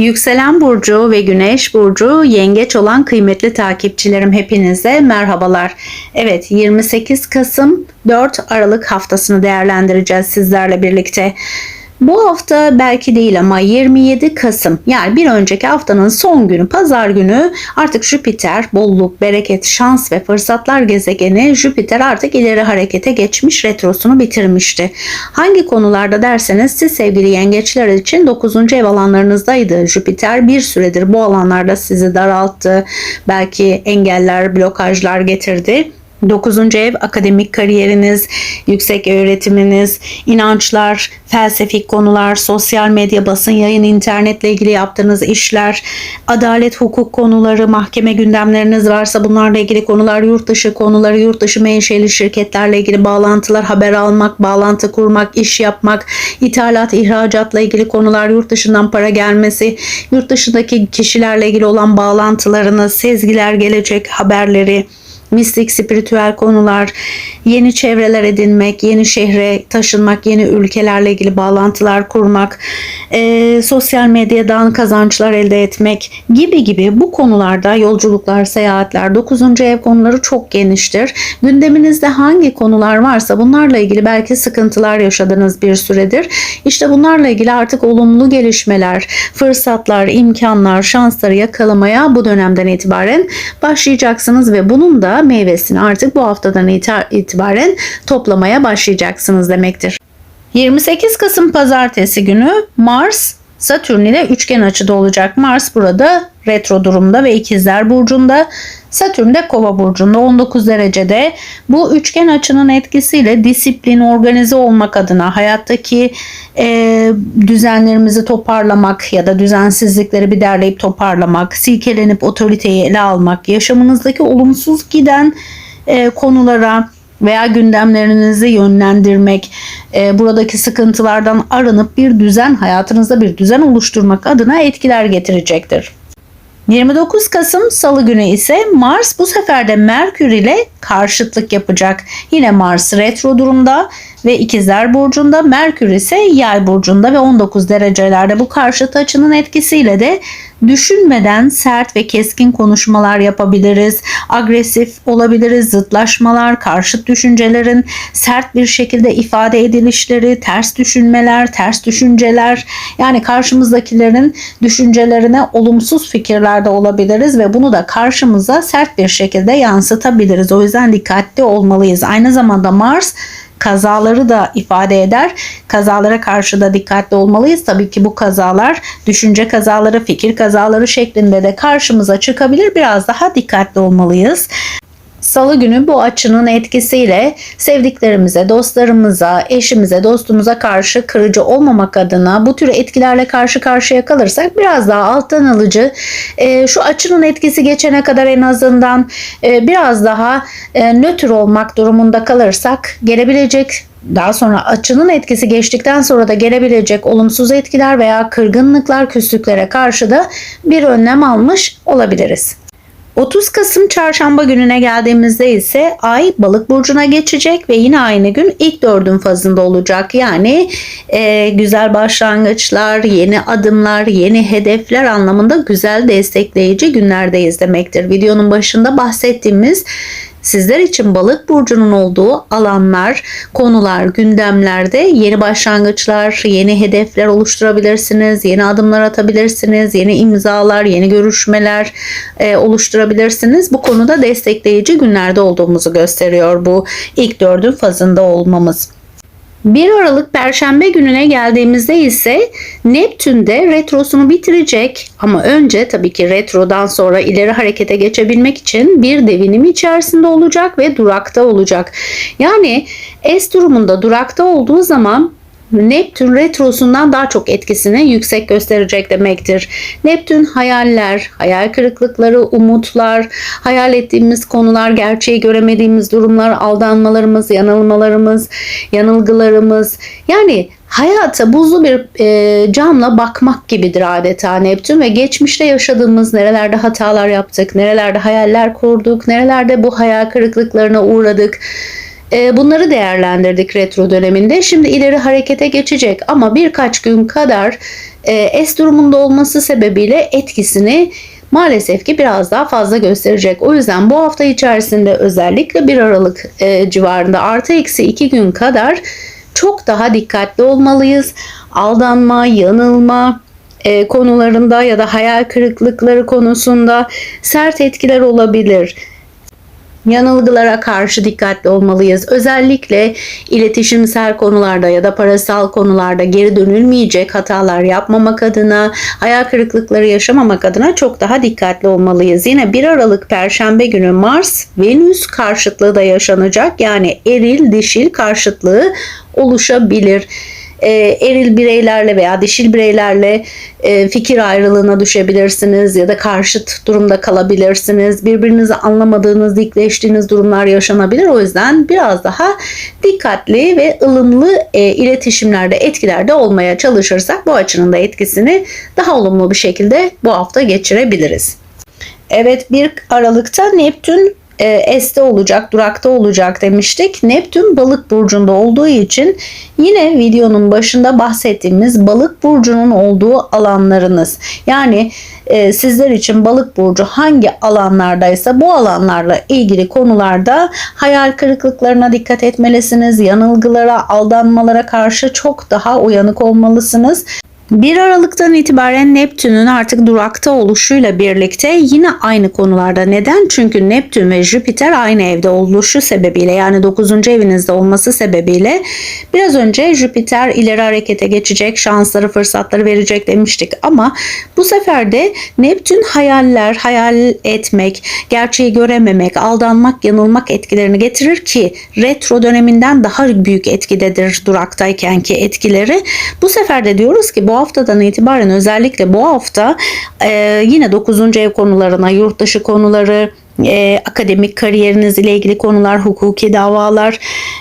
Yükselen burcu ve güneş burcu yengeç olan kıymetli takipçilerim hepinize merhabalar. Evet 28 Kasım 4 Aralık haftasını değerlendireceğiz sizlerle birlikte. Bu hafta belki değil ama 27 Kasım yani bir önceki haftanın son günü pazar günü artık Jüpiter bolluk, bereket, şans ve fırsatlar gezegeni Jüpiter artık ileri harekete geçmiş retrosunu bitirmişti. Hangi konularda derseniz siz sevgili yengeçler için 9. ev alanlarınızdaydı. Jüpiter bir süredir bu alanlarda sizi daralttı. Belki engeller, blokajlar getirdi. 9. ev akademik kariyeriniz, yüksek öğretiminiz, inançlar, felsefik konular, sosyal medya, basın yayın, internetle ilgili yaptığınız işler, adalet, hukuk konuları, mahkeme gündemleriniz varsa bunlarla ilgili konular, yurt dışı konuları, yurt dışı menşeli şirketlerle ilgili bağlantılar, haber almak, bağlantı kurmak, iş yapmak, ithalat, ihracatla ilgili konular, yurt dışından para gelmesi, yurt dışındaki kişilerle ilgili olan bağlantılarınız, sezgiler gelecek haberleri, mistik, spiritüel konular, yeni çevreler edinmek, yeni şehre taşınmak, yeni ülkelerle ilgili bağlantılar kurmak, e, sosyal medyadan kazançlar elde etmek gibi gibi bu konularda yolculuklar, seyahatler, 9. ev konuları çok geniştir. Gündeminizde hangi konular varsa bunlarla ilgili belki sıkıntılar yaşadığınız bir süredir. İşte bunlarla ilgili artık olumlu gelişmeler, fırsatlar, imkanlar, şansları yakalamaya bu dönemden itibaren başlayacaksınız ve bunun da meyvesini artık bu haftadan itibaren toplamaya başlayacaksınız demektir. 28 Kasım pazartesi günü Mars Satürn ile üçgen açıda olacak. Mars burada retro durumda ve ikizler burcunda. Satürn de kova burcunda 19 derecede. Bu üçgen açının etkisiyle disiplin, organize olmak adına hayattaki e, düzenlerimizi toparlamak ya da düzensizlikleri bir derleyip toparlamak, silkelenip otoriteyi ele almak, yaşamınızdaki olumsuz giden e, konulara veya gündemlerinizi yönlendirmek, e, buradaki sıkıntılardan arınıp bir düzen, hayatınızda bir düzen oluşturmak adına etkiler getirecektir. 29 Kasım Salı günü ise Mars bu sefer de Merkür ile karşıtlık yapacak. Yine Mars retro durumda ve ikizler burcunda Merkür ise yay burcunda ve 19 derecelerde bu karşıt açının etkisiyle de düşünmeden sert ve keskin konuşmalar yapabiliriz. Agresif olabiliriz. Zıtlaşmalar, karşıt düşüncelerin sert bir şekilde ifade edilişleri, ters düşünmeler, ters düşünceler yani karşımızdakilerin düşüncelerine olumsuz fikirlerde olabiliriz ve bunu da karşımıza sert bir şekilde yansıtabiliriz. O yüzden dikkatli olmalıyız. Aynı zamanda Mars kazaları da ifade eder. Kazalara karşı da dikkatli olmalıyız. Tabii ki bu kazalar düşünce kazaları, fikir kazaları şeklinde de karşımıza çıkabilir. Biraz daha dikkatli olmalıyız. Salı günü bu açının etkisiyle sevdiklerimize, dostlarımıza, eşimize, dostumuza karşı kırıcı olmamak adına bu tür etkilerle karşı karşıya kalırsak biraz daha alttan alıcı e, şu açının etkisi geçene kadar en azından e, biraz daha e, nötr olmak durumunda kalırsak gelebilecek daha sonra açının etkisi geçtikten sonra da gelebilecek olumsuz etkiler veya kırgınlıklar, küslüklere karşı da bir önlem almış olabiliriz. 30 Kasım çarşamba gününe geldiğimizde ise ay balık burcuna geçecek ve yine aynı gün ilk dördün fazında olacak. Yani e, güzel başlangıçlar, yeni adımlar, yeni hedefler anlamında güzel destekleyici günlerdeyiz demektir. Videonun başında bahsettiğimiz Sizler için balık burcunun olduğu alanlar, konular, gündemlerde yeni başlangıçlar, yeni hedefler oluşturabilirsiniz, yeni adımlar atabilirsiniz, yeni imzalar, yeni görüşmeler e, oluşturabilirsiniz. Bu konuda destekleyici günlerde olduğumuzu gösteriyor bu ilk dördün fazında olmamız. 1 Aralık Perşembe gününe geldiğimizde ise Neptün de retrosunu bitirecek ama önce tabii ki retrodan sonra ileri harekete geçebilmek için bir devinim içerisinde olacak ve durakta olacak. Yani S durumunda durakta olduğu zaman Neptün retrosundan daha çok etkisini yüksek gösterecek demektir. Neptün hayaller, hayal kırıklıkları, umutlar, hayal ettiğimiz konular, gerçeği göremediğimiz durumlar, aldanmalarımız, yanılmalarımız, yanılgılarımız. Yani hayata buzlu bir e, camla bakmak gibidir adeta Neptün ve geçmişte yaşadığımız nerelerde hatalar yaptık, nerelerde hayaller kurduk, nerelerde bu hayal kırıklıklarına uğradık bunları değerlendirdik retro döneminde. Şimdi ileri harekete geçecek ama birkaç gün kadar e, es durumunda olması sebebiyle etkisini maalesef ki biraz daha fazla gösterecek. O yüzden bu hafta içerisinde özellikle 1 Aralık e, civarında artı eksi 2 gün kadar çok daha dikkatli olmalıyız. Aldanma, yanılma, e, konularında ya da hayal kırıklıkları konusunda sert etkiler olabilir. Yanılgılara karşı dikkatli olmalıyız. Özellikle iletişimsel konularda ya da parasal konularda geri dönülmeyecek hatalar yapmamak adına, hayal kırıklıkları yaşamamak adına çok daha dikkatli olmalıyız. Yine 1 Aralık Perşembe günü Mars Venüs karşıtlığı da yaşanacak. Yani eril dişil karşıtlığı oluşabilir e, eril bireylerle veya dişil bireylerle e, fikir ayrılığına düşebilirsiniz ya da karşıt durumda kalabilirsiniz. Birbirinizi anlamadığınız, dikleştiğiniz durumlar yaşanabilir. O yüzden biraz daha dikkatli ve ılımlı e, iletişimlerde, etkilerde olmaya çalışırsak bu açının da etkisini daha olumlu bir şekilde bu hafta geçirebiliriz. Evet 1 Aralık'ta Neptün e, este olacak, durakta olacak demiştik. Neptün balık burcunda olduğu için yine videonun başında bahsettiğimiz balık burcunun olduğu alanlarınız. Yani e, sizler için balık burcu hangi alanlardaysa bu alanlarla ilgili konularda hayal kırıklıklarına dikkat etmelisiniz. Yanılgılara, aldanmalara karşı çok daha uyanık olmalısınız. 1 Aralık'tan itibaren Neptün'ün artık durakta oluşuyla birlikte yine aynı konularda. Neden? Çünkü Neptün ve Jüpiter aynı evde oluşu sebebiyle yani 9. evinizde olması sebebiyle biraz önce Jüpiter ileri harekete geçecek, şansları, fırsatları verecek demiştik. Ama bu sefer de Neptün hayaller, hayal etmek, gerçeği görememek, aldanmak, yanılmak etkilerini getirir ki retro döneminden daha büyük etkidedir duraktayken ki etkileri. Bu sefer de diyoruz ki bu haftadan itibaren özellikle bu hafta e, yine 9. ev konularına, yurt dışı konuları, e, akademik kariyeriniz ile ilgili konular, hukuki davalar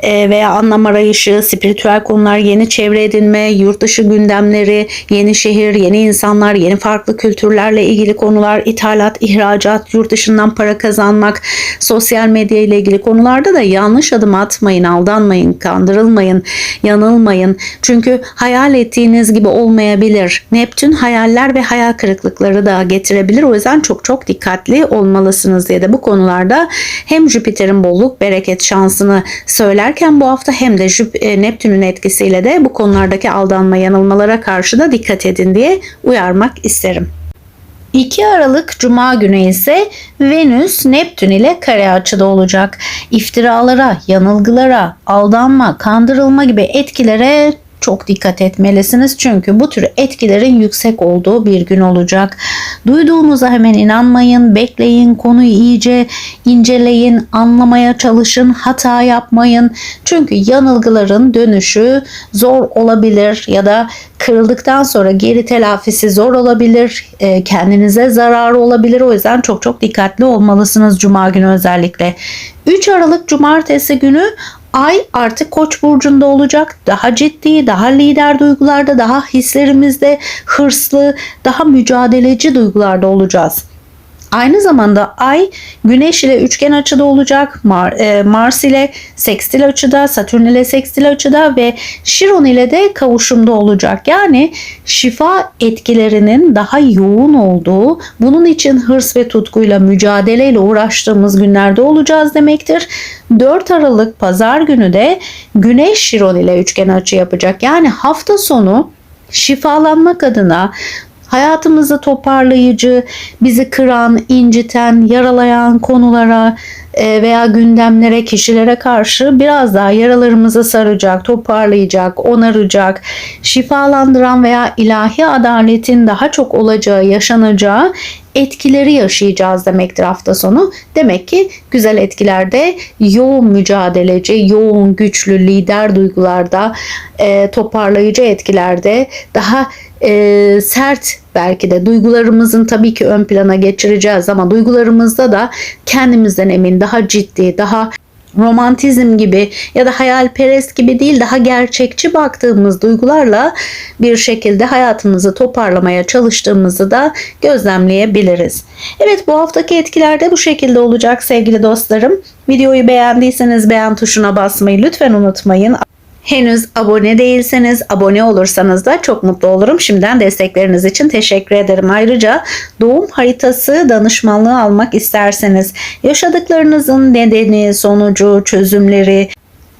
e, veya anlam arayışı, spiritüel konular, yeni çevre edinme, yurt dışı gündemleri, yeni şehir, yeni insanlar, yeni farklı kültürlerle ilgili konular, ithalat, ihracat, yurt dışından para kazanmak, sosyal medya ile ilgili konularda da yanlış adım atmayın, aldanmayın, kandırılmayın, yanılmayın. Çünkü hayal ettiğiniz gibi olmayabilir. Neptün hayaller ve hayal kırıklıkları da getirebilir. O yüzden çok çok dikkatli olmalısınız diye de bu konularda hem Jüpiter'in bolluk, bereket, şansını söylerken bu hafta hem de e, Neptün'ün etkisiyle de bu konulardaki aldanma, yanılmalara karşı da dikkat edin diye uyarmak isterim. 2 Aralık Cuma günü ise Venüs Neptün ile kare açıda olacak. İftiralara, yanılgılara, aldanma, kandırılma gibi etkilere çok dikkat etmelisiniz. Çünkü bu tür etkilerin yüksek olduğu bir gün olacak. Duyduğunuza hemen inanmayın, bekleyin, konuyu iyice inceleyin, anlamaya çalışın, hata yapmayın. Çünkü yanılgıların dönüşü zor olabilir ya da kırıldıktan sonra geri telafisi zor olabilir. E, kendinize zararı olabilir. O yüzden çok çok dikkatli olmalısınız cuma günü özellikle. 3 Aralık cumartesi günü Ay artık Koç burcunda olacak. Daha ciddi, daha lider duygularda, daha hislerimizde hırslı, daha mücadeleci duygularda olacağız. Aynı zamanda Ay Güneş ile üçgen açıda olacak. Mar, e, Mars ile sekstil açıda, Satürn ile sekstil açıda ve Şiron ile de kavuşumda olacak. Yani şifa etkilerinin daha yoğun olduğu, bunun için hırs ve tutkuyla mücadeleyle uğraştığımız günlerde olacağız demektir. 4 Aralık pazar günü de Güneş Şiron ile üçgen açı yapacak. Yani hafta sonu şifalanmak adına hayatımızı toparlayıcı, bizi kıran, inciten, yaralayan konulara e, veya gündemlere, kişilere karşı biraz daha yaralarımızı saracak, toparlayacak, onaracak, şifalandıran veya ilahi adaletin daha çok olacağı, yaşanacağı etkileri yaşayacağız demektir hafta sonu. Demek ki güzel etkilerde yoğun mücadeleci, yoğun güçlü lider duygularda, e, toparlayıcı etkilerde daha e, sert belki de duygularımızın tabii ki ön plana geçireceğiz ama duygularımızda da kendimizden emin, daha ciddi, daha romantizm gibi ya da hayalperest gibi değil daha gerçekçi baktığımız duygularla bir şekilde hayatımızı toparlamaya çalıştığımızı da gözlemleyebiliriz. Evet bu haftaki etkilerde bu şekilde olacak sevgili dostlarım. Videoyu beğendiyseniz beğen tuşuna basmayı lütfen unutmayın. Henüz abone değilseniz abone olursanız da çok mutlu olurum. Şimdiden destekleriniz için teşekkür ederim. Ayrıca doğum haritası danışmanlığı almak isterseniz yaşadıklarınızın nedeni, sonucu, çözümleri,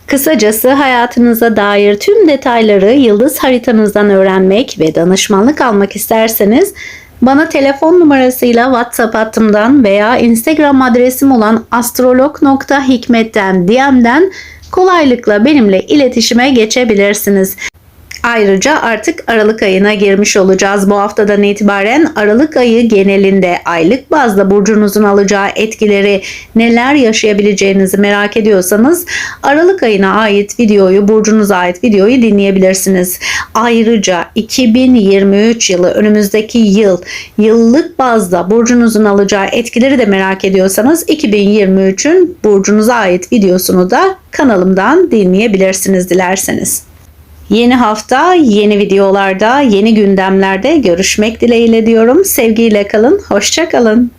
Kısacası hayatınıza dair tüm detayları yıldız haritanızdan öğrenmek ve danışmanlık almak isterseniz bana telefon numarasıyla WhatsApp hattımdan veya Instagram adresim olan astrolog.hikmet'ten DM'den kolaylıkla benimle iletişime geçebilirsiniz. Ayrıca artık Aralık ayına girmiş olacağız. Bu haftadan itibaren Aralık ayı genelinde aylık bazda burcunuzun alacağı etkileri neler yaşayabileceğinizi merak ediyorsanız Aralık ayına ait videoyu, burcunuza ait videoyu dinleyebilirsiniz. Ayrıca 2023 yılı önümüzdeki yıl yıllık bazda burcunuzun alacağı etkileri de merak ediyorsanız 2023'ün burcunuza ait videosunu da kanalımdan dinleyebilirsiniz dilerseniz. Yeni hafta, yeni videolarda, yeni gündemlerde görüşmek dileğiyle diyorum. Sevgiyle kalın, hoşça kalın.